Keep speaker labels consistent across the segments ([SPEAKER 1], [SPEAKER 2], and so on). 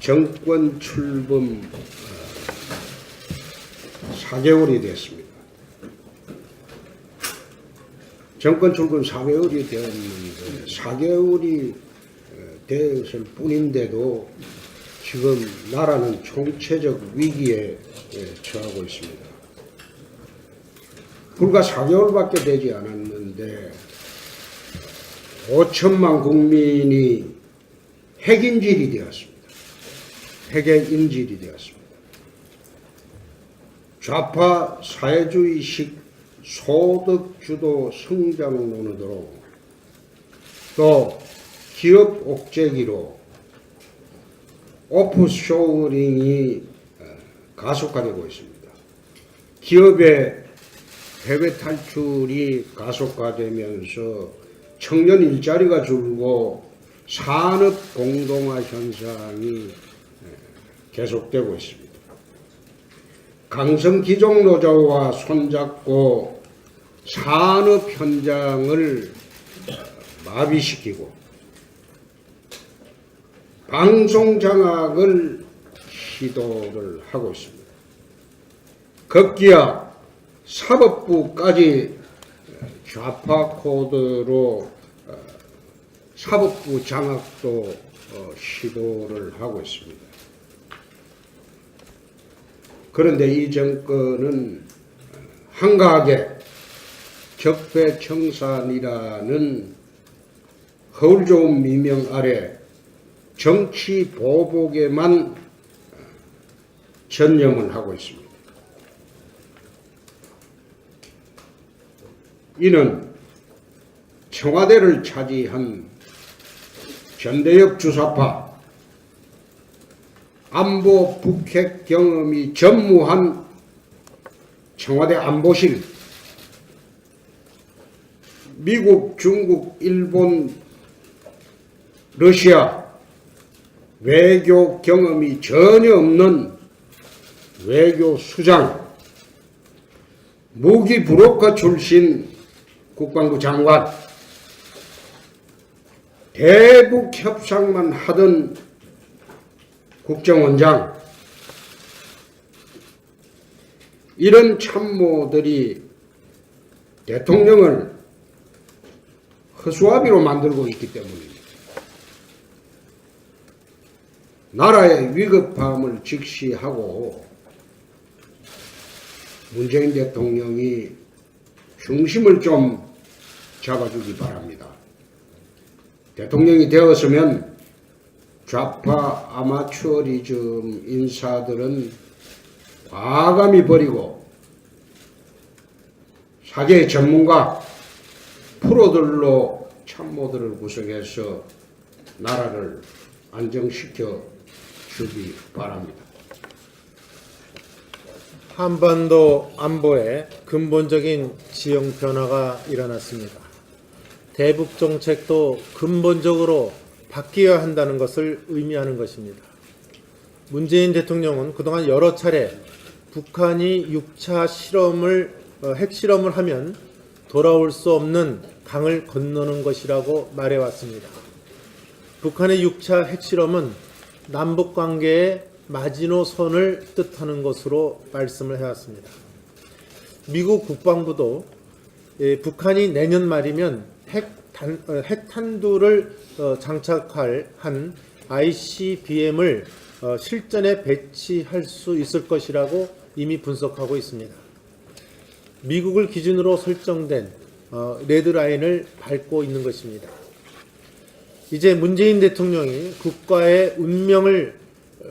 [SPEAKER 1] 정권 출범 어, 4개월이 됐습니다. 정권 출범 4개월이 되었는데 4개월이 되었을 뿐인데도 지금 나라는 총체적 위기에 예, 처하고 있습니다. 불과 4개월밖에 되지 않았는데 5천만 국민이 핵인질이 되었습니다. 핵의 인질이 되었습니다. 좌파 사회주의식 소득주도 성장론으로 또 기업 옥죄기로 오프쇼링이 어, 가속화되고 있습니다. 기업의 해외 탈출이 가속화되면서 청년 일자리가 줄고 산업 공동화 현상이 계속되고 있습니다. 강성 기종 노조와 손잡고 산업 현장을 마비시키고 방송 장악을 시도를 하고 있습니다. 급기야 사법부까지 좌파 코드로 어, 사법부 장악도 어, 시도를 하고 있습니다. 그런데 이 정권은 한가하게 적폐청산이라는 허울 좋은 미명 아래 정치 보복에만 전념을 하고 있습니다. 이는 청와대를 차지한 전대역 주사파 안보 북핵 경험이 전무한 청와대 안보실 미국, 중국, 일본, 러시아 외교 경험이 전혀 없는 외교 수장 무기 브로커 출신 국방부 장관 대북 협상만 하던 국정원장 이런 참모들이 대통령을 허수아비로 만들고 있기 때문입니다. 나라의 위급함을 직시하고 문재인 대통령이 중심을 좀 잡아주기 바랍니다. 대통령이 되었으면 좌파 아마추어리즘 인사들은 과감히 버리고 사계의 전문가 프로들로 참모들을 구성해서 나라를 안정시켜 주기 바랍니다.
[SPEAKER 2] 한반도 안보에 근본적인 지형 변화가 일어났습니다. 대북 정책도 근본적으로 바뀌어야 한다는 것을 의미하는 것입니다. 문재인 대통령은 그동안 여러 차례 북한이 6차 실험을 어, 핵실험을 하면 돌아올 수 없는 강을 건너는 것이라고 말해왔습니다. 북한의 6차 핵실험은 남북 관계의 마지노선을 뜻하는 것으로 말씀을 해왔습니다. 미국 국방부도 예, 북한이 내년 말이면 핵, 단, 어, 핵탄두를 어, 장착할 한 ICBM을 어, 실전에 배치할 수 있을 것이라고 이미 분석하고 있습니다. 미국을 기준으로 설정된 어, 레드라인을 밟고 있는 것입니다. 이제 문재인 대통령이 국가의 운명을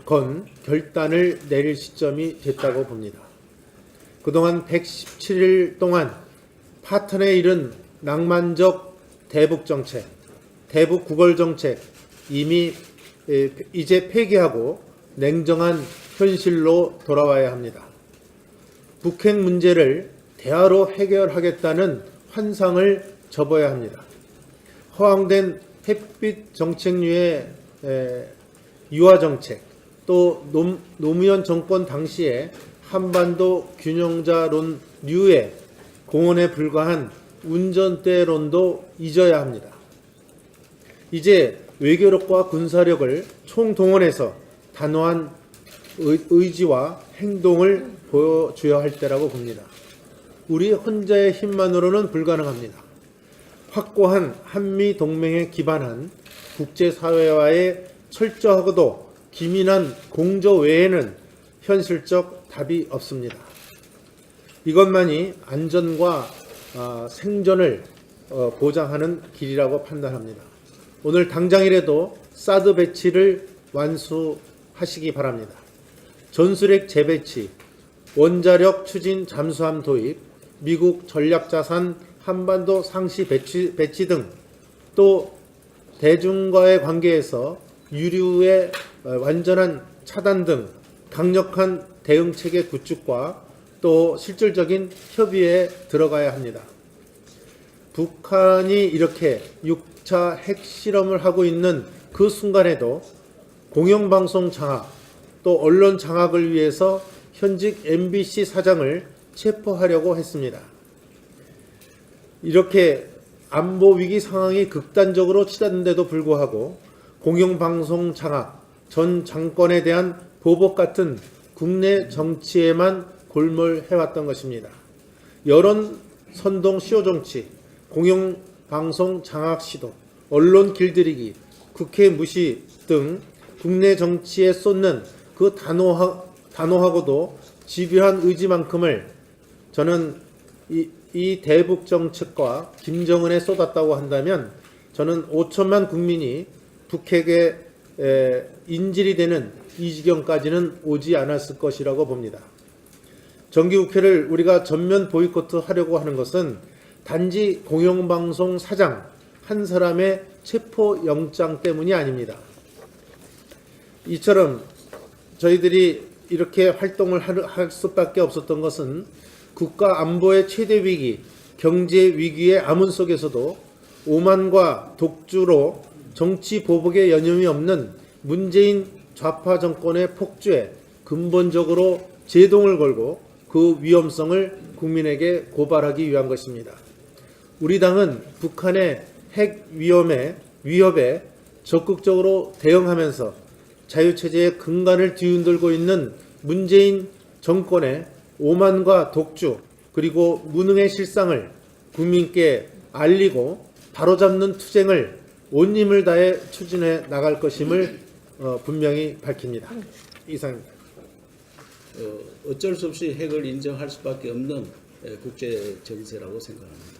[SPEAKER 2] 건 결단을 내릴 시점이 됐다고 봅니다. 그동안 117일 동안 파탄에 이른 낭만적 대북 정책, 대북 구걸 정책 이미 에, 이제 폐기하고 냉정한 현실로 돌아와야 합니다. 북핵 문제를 대화로 해결하겠다는 환상을 접어야 합니다. 허황된 햇빛 정책류의 에, 유화 정책, 또 노, 노무현 정권 당시에 한반도 균형자론류의 공언에 불과한 운전대론도 잊어야 합니다. 이제 외교력과 군사력을 총동원해서 단호한 의- 의지와 행동을 보여줘야 할 때라고 봅니다. 우리 혼자의 힘만으로는 불가능합니다. 확고한 한미 동맹에 기반한 국제사회와의 철저하고도 기민한 공조 외에는 현실적 답이 없습니다. 이것만이 안전과 아, 생존을 어, 보장하는 길이라고 판단합니다. 오늘 당장이라도 사드 배치를 완수하시기 바랍니다. 전술핵 재배치, 원자력 추진 잠수함 도입, 미국 전략자산 한반도 상시 배치, 배치 등 또 대중과의 관계에서 유류의 어, 완전한 차단 등 강력한 대응 체계 구축과 또 실질적인 협의에 들어가야 합니다. 북한이 이렇게 6차 핵실험을 하고 있는 그 순간에도 공영방송 장악 또 언론 장악을 위해서 현직 MBC 사장을 체포하려고 했습니다. 이렇게 안보 위기 상황이 극단적으로 치닫는데도 불구하고 공영방송 장악, 전 정권에 대한 보복 같은 국내 정치에만 골몰해왔던 것입니다. 여론 선동 시효 정치, 공영 방송 장악 시도, 언론 길들이기, 국회 무시 등 국내 정치에 쏟는 그 단호하, 단호하고도 집요한 의지만큼을 저는 이, 이 대북 정책과 김정은에 쏟았다고 한다면 저는 5천만 국민이 북핵에 에, 인질이 되는 이 지경까지는 오지 않았을 것이라고 봅니다. 정기국회를 우리가 전면 보이콧 하려고 하는 것은 단지 공영방송 사장 한 사람의 체포 영장 때문이 아닙니다. 이처럼 저희들이 이렇게 활동을 할- 할 수밖에 없었던 것은 국가 안보의 최대 위기, 경제 위기의 암흑 속에서도 오만과 독주로 정치 보복에 여념이 없는 문재인 좌파 정권의 폭주에 근본적으로 제동을 걸고 그 위험성을 국민에게 고발하기 위한 것입니다. 우리 당은 북한의 핵 위험에 위협에 적극적으로 대응하면서 자유체제의 근간을 뒤흔들고 있는 문재인 정권의 오만과 독주 그리고 무능의 실상을 국민께 알리고 바로잡는 투쟁을 온 힘을 다해 추진해 나갈 것임을 어, 분명히 밝힙니다. 이상입니다.
[SPEAKER 3] 어, 어쩔 수 없이 핵을 인정할 수밖에 없는 에, 국제 정세라고 생각합니다.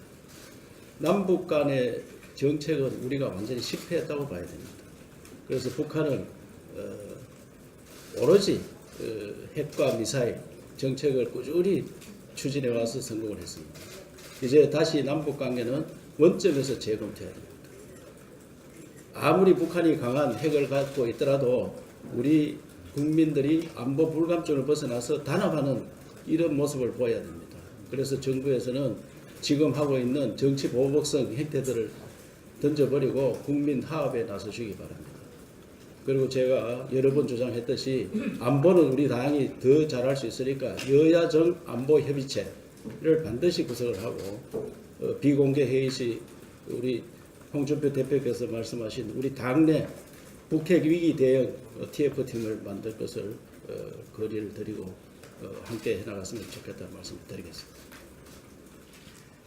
[SPEAKER 3] 남북 간의 정책은 우리가 완전히 실패했다고 봐야 됩니다. 그래서 북한은 어, 오로지 어, 핵과 미사일 정책을 꾸준히 추진해 와서 성공을 했습니다. 이제 다시 남북 관계는 원점에서 재검토해야 됩니다. 아무리 북한이 강한 핵을 갖고 있더라도 우리 국민들이 안보 불감증을 벗어나서 단합하는 이런 모습을 보여야 됩니다. 그래서 정부에서는 지금 하고 있는 정치 보복성 행태들을 던져버리고 국민 화합에 나서주기 바랍니다. 그리고 제가 여러 번 주장했듯이 안보는 우리 당이 더 잘할 수 있으니까 여야정 안보 협의체를 반드시 구성을 하고 어, 비공개 회의 시 우리 홍준표 대표께서 말씀하신 우리 당내 북핵 위기 대응 어, TF팀을 만들 것을 어, 거리를 드리고 어, 함께 해나갔으면 좋겠다는 말씀을 드리겠습니다.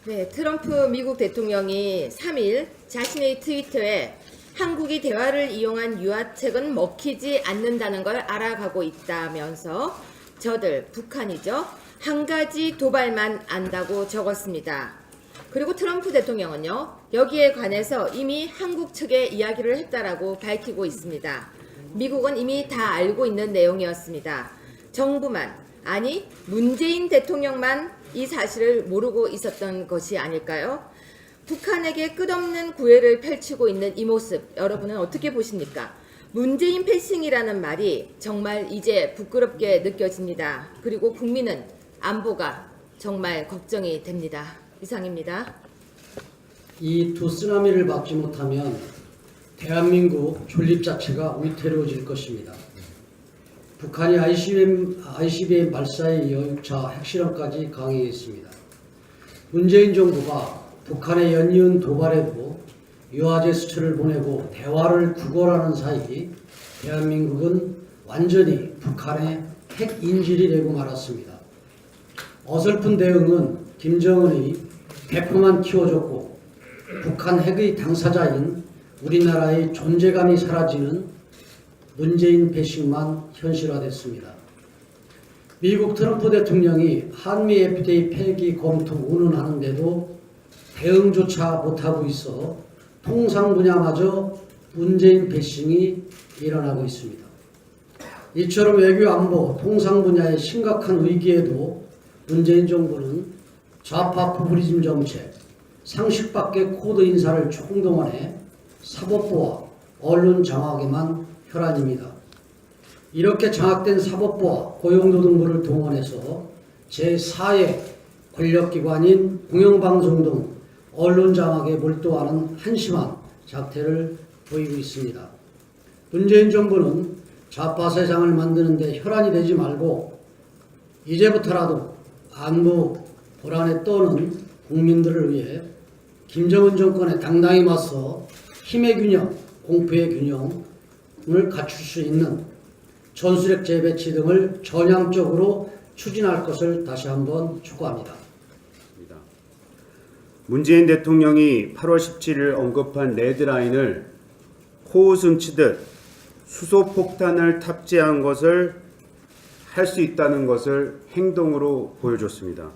[SPEAKER 4] 네, 트럼프 미국 대통령이 3일 자신의 트위터에 한국이 대화를 이용한 유화책은 먹히지 않는다는 걸 알아가고 있다면서 저들 북한이죠. 한 가지 도발만 안다고 적었습니다. 그리고 트럼프 대통령은요. 여기에 관해서 이미 한국 측에 이야기를 했다라고 밝히고 있습니다. 미국은 이미 다 알고 있는 내용이었습니다. 정부만 아니 문재인 대통령만 이 사실을 모르고 있었던 것이 아닐까요? 북한에게 끝없는 구애를 펼치고 있는 이 모습 여러분은 어떻게 보십니까? 문재인 패싱이라는 말이 정말 이제 부끄럽게 느껴집니다. 그리고 국민은 안보가 정말 걱정이 됩니다. 이상입니다.
[SPEAKER 5] 이 두 쓰나미를 막지 못하면 대한민국 존립 자체가 위태로워질 것입니다. 북한이 ICBM, ICBM 발사에 이어 6차 핵실험까지 강행했습니다. 문재인 정부가 북한의 연이은 도발에도 유화제 수출을 보내고 대화를 구걸하는 사이 대한민국은 완전히 북한의 핵인질이 되고 말았습니다. 어설픈 대응은 김정은이 100%만 키워줬고 북한 핵의 당사자인 우리나라의 존재감이 사라지는 문재인 배식만 현실화됐습니다. 미국 트럼프 대통령이 한미 FTA 폐기 검토 운운하는데도 대응조차 못하고 있어 통상 분야마저 문재인 배싱이 일어나고 있습니다. 이처럼 외교 안보 통상 분야의 심각한 위기에도 문재인 정부는 좌파 포퓰리즘 정책, 상식 밖의 코드 인사를 총동원해 사법부와 언론 장악에만 혈안입니다. 이렇게 장악된 사법부와 고용노동부를 동원해서 제4의 권력기관인 공영방송 등 언론 장악에 몰두하는 한심한 작태를 보이고 있습니다. 문재인 정부는 좌파 세상을 만드는데 혈안이 되지 말고 이제부터라도 안보 불안에 떠는 국민들을 위해 김정은 정권에 당당히 맞서 힘의 균형, 공포의 균형을 갖출 수 있는 전술핵 재배치 등을 전향적으로 추진할 것을 다시 한번
[SPEAKER 6] 촉구합니다. 문재인 대통령이 8월 17일 언급한 레드라인을 코웃음 치듯 수소폭탄을 탑재한 것을 할 수 있다는 것을 행동으로 보여줬습니다.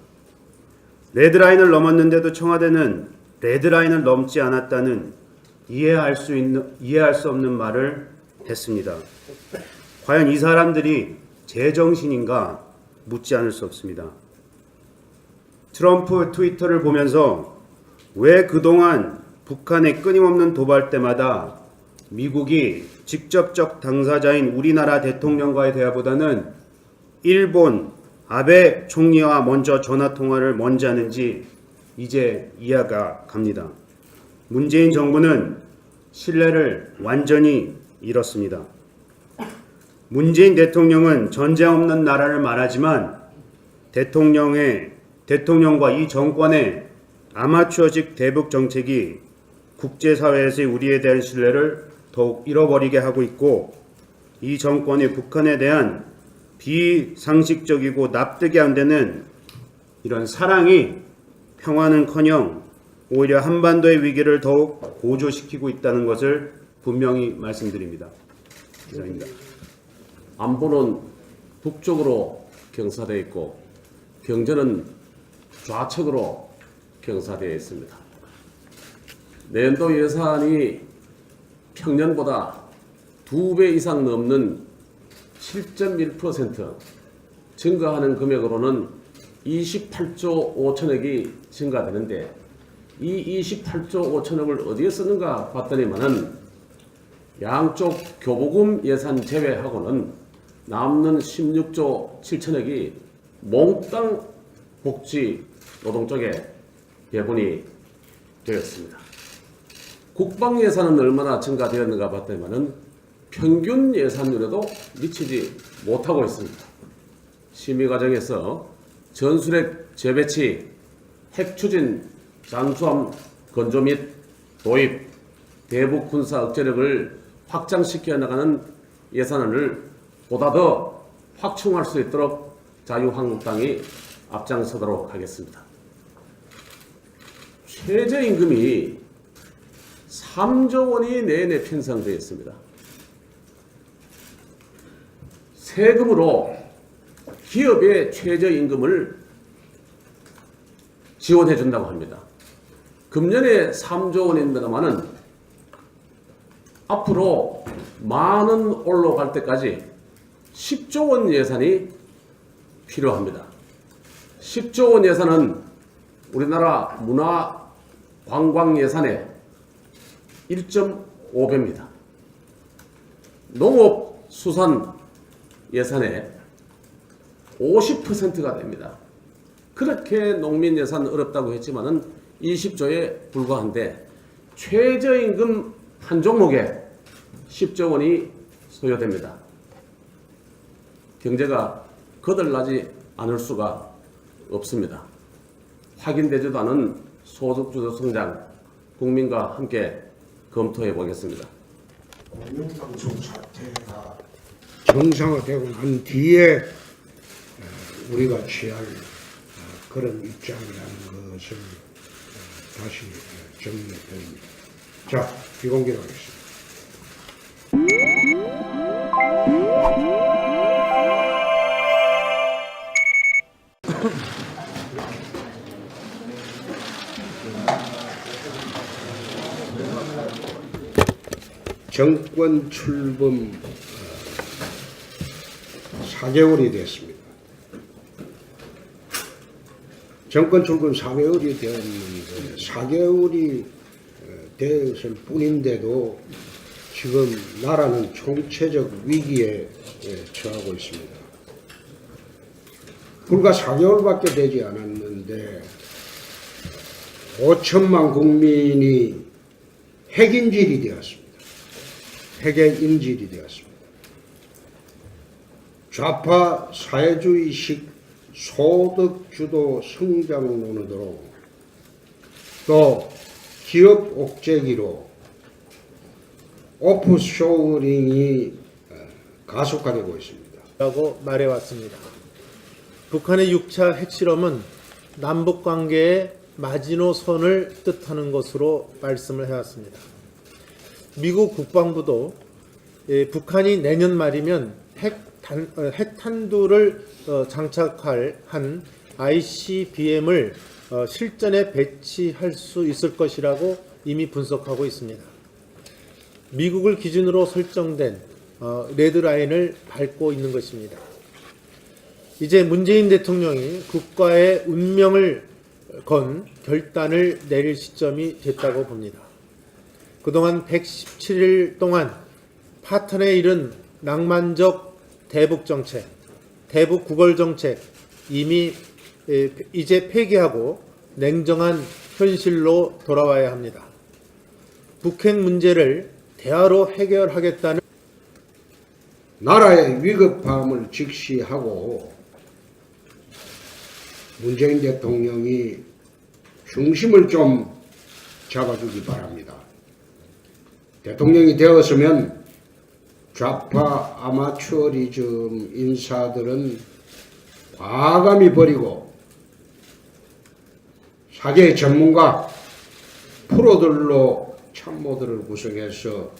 [SPEAKER 6] 레드라인을 넘었는데도 청와대는 레드라인을 넘지 않았다는 이해할 수 있는 이해할 수 없는 말을 했습니다. 과연 이 사람들이 제정신인가 묻지 않을 수 없습니다. 트럼프 트위터를 보면서 왜 그동안 북한의 끊임없는 도발 때마다 미국이 직접적 당사자인 우리나라 대통령과의 대화보다는 일본 아베 총리와 먼저 전화 통화를 먼저 하는지 이제 이해가 갑니다. 문재인 정부는 신뢰를 완전히 잃었습니다. 문재인 대통령은 전쟁 없는 나라를 말하지만 대통령의 대통령과 이 정권의 아마추어식 대북 정책이 국제사회에서의 우리에 대한 신뢰를 더욱 잃어버리게 하고 있고 이 정권이 북한에 대한 비상식적이고 납득이 안 되는 이런 사랑이 평화는커녕 오히려 한반도의 위기를 더욱 고조시키고 있다는 것을 분명히 말씀드립니다. 이상입니다.
[SPEAKER 7] 안보는 북쪽으로 경사되어 있고 경제는 좌측으로 경사되어 있습니다. 내년도 예산이 평년보다 두 배 이상 넘는 7.1% 증가하는 금액으로는 28조 5천억이 증가되는데 이 28조 5천억을 어디에 쓰는가 봤더니만은 양쪽 교부금 예산 제외하고는 남는 16조 7천억이 몽땅 복지 노동 쪽에 배분이 되었습니다. 국방 예산은 얼마나 증가되었는가 봤더니만은 평균 예산율에도 미치지 못하고 있습니다. 심의 과정에서 전술핵 재배치, 핵 추진, 잠수함 건조 및 도입, 대북 군사 억제력을 확장시켜 나가는 예산안을 보다 더 확충할 수 있도록 자유한국당이 앞장서도록 하겠습니다. 최저임금이 3조 원이 내내 편성되어 있습니다. 세금으로 기업의 최저임금을 지원해 준다고 합니다. 금년에 3조 원입니다만은 앞으로 만 원 올라갈 때까지 10조 원 예산이 필요합니다. 10조 원 예산은 우리나라 문화 관광 예산의 1.5배입니다. 농업 수산 예산의 50%가 됩니다. 그렇게 농민 예산 어렵다고 했지만은 20조에 불과한데 최저임금 한 종목에 10조 원이 소요됩니다. 경제가 거들나지 않을 수가 없습니다. 확인되지도 않은 소득주도 성장 국민과 함께 검토해 보겠습니다.
[SPEAKER 1] 공영방송 사태가 정상화되고 난 뒤에 어, 우리가 취할 어, 그런 입장이라는 것을 어, 다시 어, 정리해 드립니다. 자, 비공개로 하겠습니다. 정권 출범 어, 4개월이 됐습니다. 정권 출범 4개월이 되었는데 4개월이 되었을 뿐인데도 지금 나라는 총체적 위기에 예, 처하고 있습니다. 불과 4개월밖에 되지 않았는데 5천만 국민이 핵인질이 되었습니다. 핵의 인질이 되었습니다. 좌파 사회주의식 소득주도 성장론으로 또 기업 옥죄기로 오프쇼어링이 어, 가속화되고 있습니다.
[SPEAKER 2] 라고 말해왔습니다. 북한의 6차 핵실험은 남북 관계의 마지노선을 뜻하는 것으로 말씀을 해왔습니다. 미국 국방부도 예, 북한이 내년 말이면 핵 탄, 어, 핵탄두를 어, 장착할 한 ICBM을 어, 실전에 배치할 수 있을 것이라고 이미 분석하고 있습니다. 미국을 기준으로 설정된 어, 레드라인을 밟고 있는 것입니다. 이제 문재인 대통령이 국가의 운명을 건 결단을 내릴 시점이 됐다고 봅니다. 그동안 117일 동안 파탄에 이른 낭만적 대북 정책, 대북 구걸 정책 이미 에, 이제 폐기하고 냉정한 현실로 돌아와야 합니다. 북핵 문제를 대화로 해결하겠다는
[SPEAKER 1] 나라의 위급함을 직시하고 문재인 대통령이 중심을 좀 잡아주기 바랍니다. 대통령이 되었으면 좌파 아마추어리즘 인사들은 과감히 버리고 사계의 전문가 프로들로 참모들을 구성해서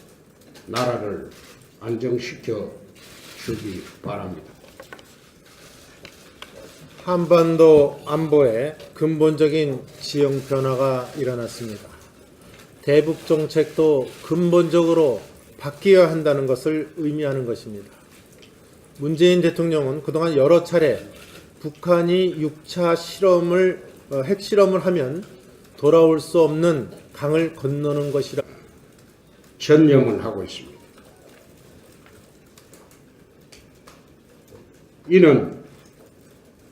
[SPEAKER 1] 나라를 안정시켜 주기 바랍니다.
[SPEAKER 2] 한반도 안보에 근본적인 지형 변화가 일어났습니다. 대북 정책도 근본적으로 바뀌어야 한다는 것을 의미하는 것입니다. 문재인 대통령은 그동안 여러 차례 북한이 6차 실험을 어, 핵실험을 하면 돌아올 수 없는 강을 건너는 것이라
[SPEAKER 1] 전념을 하고 있습니다. 이는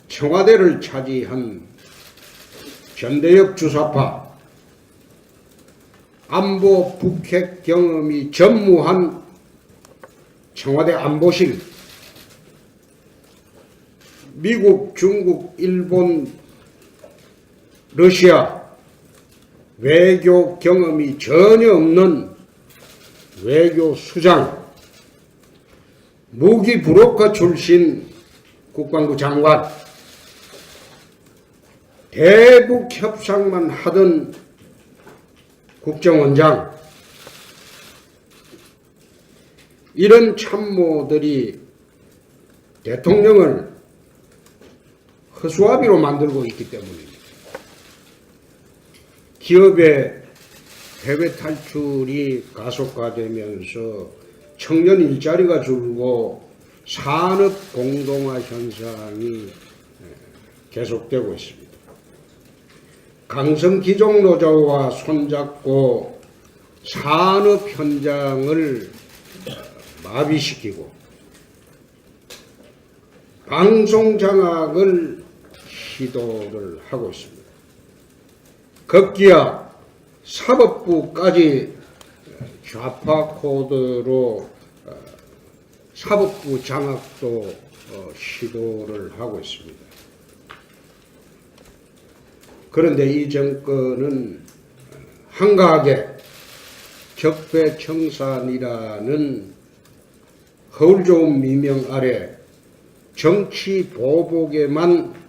[SPEAKER 1] 청와대를 차지한 전대협 주사파 안보 북핵 경험이 전무한 청와대 안보실. 미국, 중국, 일본, 러시아 외교 경험이 전혀 없는 외교 수장, 무기 브로커 출신 국방부 장관, 대북 협상만 하던 국정원장, 이런 참모들이 대통령을 허수아비로 만들고 있기 때문입니다. 기업의 해외 탈출이 가속화되면서 청년 일자리가 줄고 산업 공동화 현상이 계속되고 있습니다. 강성 기종 노조와 손잡고 산업 현장을 마비시키고 방송 장악을 시도를 하고 있습니다. 급기야 사법부까지 좌파 코드로 어, 사법부 장악도 어, 시도를 하고 있습니다. 그런데 이 정권은 한가하게 적폐청산이라는 허울 좋은 미명 아래 정치 보복에만